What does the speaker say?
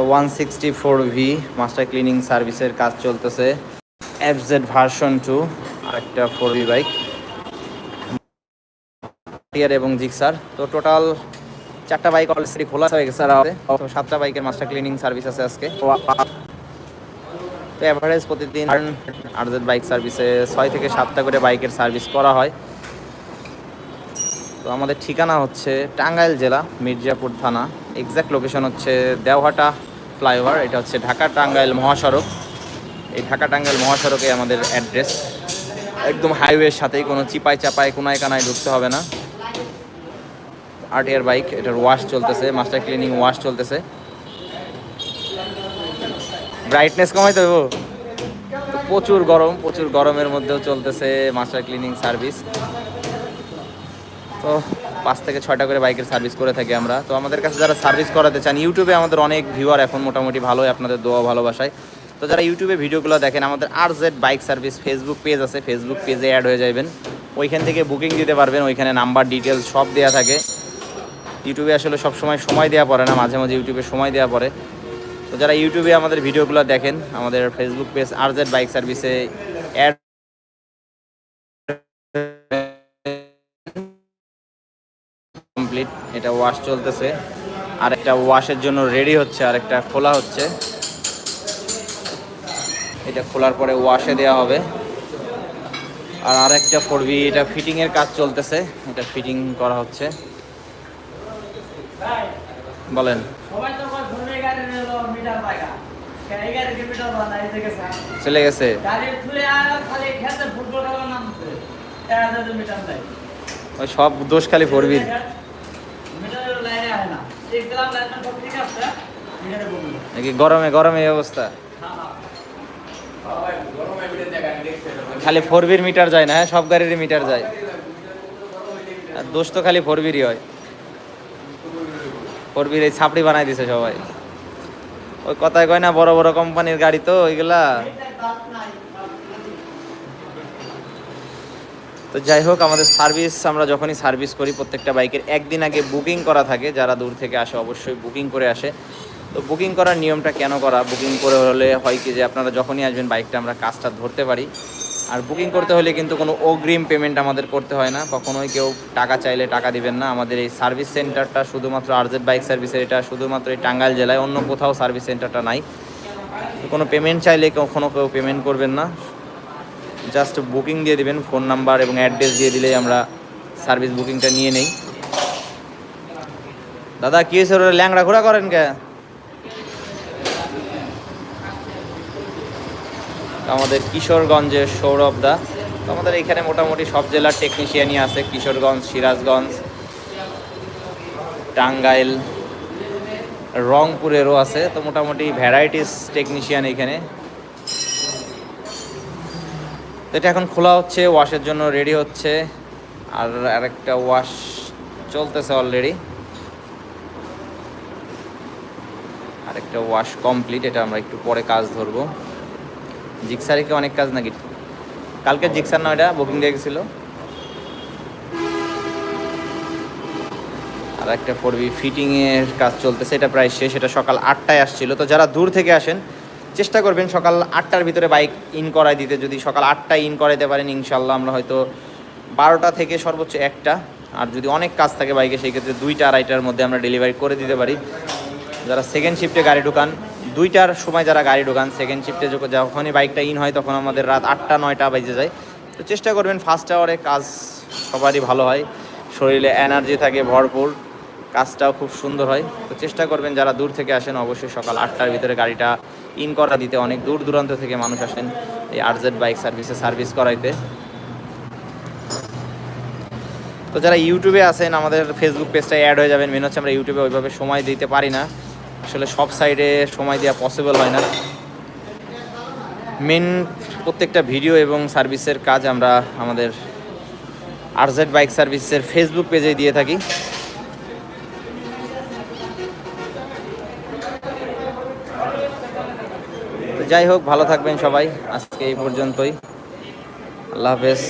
One sixty four V master cleaning সার্ভিসের কাজ চলতেছে। এফজেড ভার্সন টু আরেকটা ফোর ভি বাইক টিয়ার এবং জিক্সার তো টোটাল চারটা বাইক অলরেডি খোলা হয়ে গেছে আর সাতটা বাইকের মাস্টার ক্লিনিং সার্ভিস আছে আজকে। তো অ্যাভারেজ প্রতিদিন আরজেড বাইক সার্ভিসে ছয় থেকে সাতটা করে বাইকের সার্ভিস করা হয়। তো আমাদের ঠিকানা হচ্ছে টাঙ্গাইল জেলা, মির্জাপুর থানা। এক্স্যাক্ট লোকেশন হচ্ছে দেওহাটা ফ্লাইওভার এটা হচ্ছে ঢাকা টাঙ্গাইল মহাসড়ক। এই ঢাকা টাঙ্গাইল মহাসড়কে আমাদের অ্যাড্রেস একদম হাইওয়ের সাথেই, কোনো চিপাই চাপাই কোনায় কানায় ঢুকতে হবে না। আর্টিয়ার বাইক এটার ওয়াশ চলতেছে মাস্টার ক্লিনিং ওয়াশ চলতেছে। ব্রাইটনেস কমাই তো প্রচুর গরম, প্রচুর গরমের মধ্যেও চলতেছে মাস্টার ক্লিনিং সার্ভিস তো পাঁচ থেকে ছয়টা করে বাইকের সার্ভিস করে থাকি আমরা। তো আমাদের কাছে যারা সার্ভিস করাতে চান, ইউটিউবে আমাদের অনেক ভিউয়ার এখন মোটামুটি ভালোই আপনাদের দোয়া ভালোবাসায়। তো যারা ইউটিউবে ভিডিওগুলো দেখেন, আমাদের R Z bike service Facebook page আছে ফেসবুক পেজে অ্যাড হয়ে যাবেন ওইখান থেকে বুকিং দিতে পারবেন, ওইখানে নাম্বার ডিটেলস সব দেওয়া থাকে। ইউটিউবে আসলে সব সময় সময় দেওয়া পড়ে না, মাঝে মাঝে ইউটিউবে সময় দেওয়া পড়ে। তো যারা ইউটিউবে আমাদের ভিডিওগুলো দেখেন, আমাদের Facebook page R Z bike সার্ভিসে অ্যাড কমপ্লিট এটা ওয়াশ চলতেছে। আর একটা ওয়াশের জন্য রেডি হচ্ছে, আর একটা খোলা হচ্ছে। এটা খোলার পরে ওয়াশে দেওয়া হবে। আর আরেকটা ফোরবি এটা ফিটিং এর কাজ চলতেছে। এটা ফিটিং করা হচ্ছে। বলেন। চলে গেছে। আর সব দোষ খালি ফোরবির মিটারের লাইনে আসে না দেখলাম লাইন সব ঠিক আছে মিটারে বলল নাকি গরমে গরমে এই অবস্থা? খালি ফোর বির মিটার যায় না হ্যাঁ? সব গাড়িরই মিটার যায়। আর দোষ তো খালি ফোর বিরই হয়। ফোর বির এই ছাপড়ি বানাই দিছে সবাই। ওই কথায় কয় না বড় বড় কোম্পানির গাড়ি তো ওইগুলা। তো যাই হোক, আমাদের সার্ভিস আমরা যখনই সার্ভিস করি প্রত্যেকটা বাইকের, একদিন আগে বুকিং করা থাকে, যারা দূর থেকে আসে অবশ্যই বুকিং করে আসে। তো বুকিং করার নিয়মটা কেন করা? বুকিং করে হলে হয় কি যে আপনারা যখনই আসবেন, বাইকটা আমরা কাজটা ধরতে পারি। আর বুকিং করতে হলে কিন্তু কোনো অগ্রিম পেমেন্ট আমাদের করতে হয় না। কখনোই কেউ টাকা চাইলে টাকা দিবেন না। আমাদের এই সার্ভিস সেন্টারটা শুধুমাত্র আরজেড বাইক সার্ভিসের এটা শুধুমাত্র এই টাঙ্গাইল জেলায়, অন্য কোথাও সার্ভিস সেন্টারটা নাই। কোনো পেমেন্ট চাইলে কখনো কেউ পেমেন্ট করবেন না। জাস্ট বুকিং দিয়ে দিবেন, ফোন নাম্বার এবং অ্যাড্রেস দিয়ে দিলেই আমরা সার্ভিস বুকিংটা নিয়ে নেই। দাদা, কি হয়েছে? ওরা ল্যাংড়া ঘোরা করেন কে? আমাদের কিশোরগঞ্জের সৌরভ দা। আমাদের এখানে মোটামুটি সব জেলার টেকনিশিয়ানই আছে, কিশোরগঞ্জ, সিরাজগঞ্জ, টাঙ্গাইল, রংপুরেরও আছে। তো মোটামুটি ভ্যারাইটিস টেকনিশিয়ান এখানে। তো এটা এখন খোলা হচ্ছে ওয়াশের জন্য রেডি হচ্ছে। আর আরেকটা ওয়াশ চলতেছে অলরেডি আরেকটা ওয়াশ কমপ্লিট এটা আমরা একটু পরে কাজ ধরবো। জিক্সারে কি অনেক কাজ নাকি? কালকে জিক্সার না এটা বুকিং দিয়ে গেছিল। আর একটা ফোরবি ফিটিংয়ের কাজ চলতেছে, এটা প্রায় শেষ, এটা সকাল আটটায় আসছিল। তো যারা দূর থেকে আসেন চেষ্টা করবেন সকাল আটটার ভিতরে বাইক ইন করাই দিতে। যদি সকাল আটটায় ইন করাইতে পারেন ইনশাল্লাহ আমরা হয়তো বারোটা থেকে সর্বোচ্চ একটা। আর যদি অনেক কাজ থাকে বাইকে, সেই ক্ষেত্রে দুইটা আড়াইটার মধ্যে আমরা ডেলিভারি করে দিতে পারি। যারা সেকেন্ড শিফটে গাড়ি ঢুকান, দুইটার সময় যারা গাড়ি ঢুকান সেকেন্ড শিফটে যখনই বাইকটা ইন হয়, তখন আমাদের রাত আটটা, নয়টা বেজে যায়। তো চেষ্টা করবেন ফার্স্ট আওয়ারে কাজ সবারই ভালো হয়। শরীরে এনার্জি থাকে ভরপুর, কাজটাও খুব সুন্দর হয়। তো চেষ্টা করবেন যারা দূর থেকে আসেন, অবশ্যই সকাল আটটার ভিতরে গাড়িটা ইন করা দিতে অনেক দূর দূরান্ত থেকে মানুষ আসেন এই আরজেড বাইক সার্ভিসে সার্ভিস করাইতে। তো যারা ইউটিউবে আছেন, আমাদের ফেসবুক পেজটায় অ্যাড হয়ে যাবেন। মেন হচ্ছে আমরা ইউটিউবে ওইভাবে সময় দিতে পারি না। আসলে সব সাইডে সময় দেওয়া পসিবল হয় না। মেন প্রত্যেকটা ভিডিও এবং সার্ভিসের কাজ আমরা আমাদের আরজেড বাইক সার্ভিসের ফেসবুক পেজে দিয়ে থাকি। যাই হোক ভালো থাকবেন সবাই। আজকে এই পর্যন্তই। আল্লাহ হাফেজ।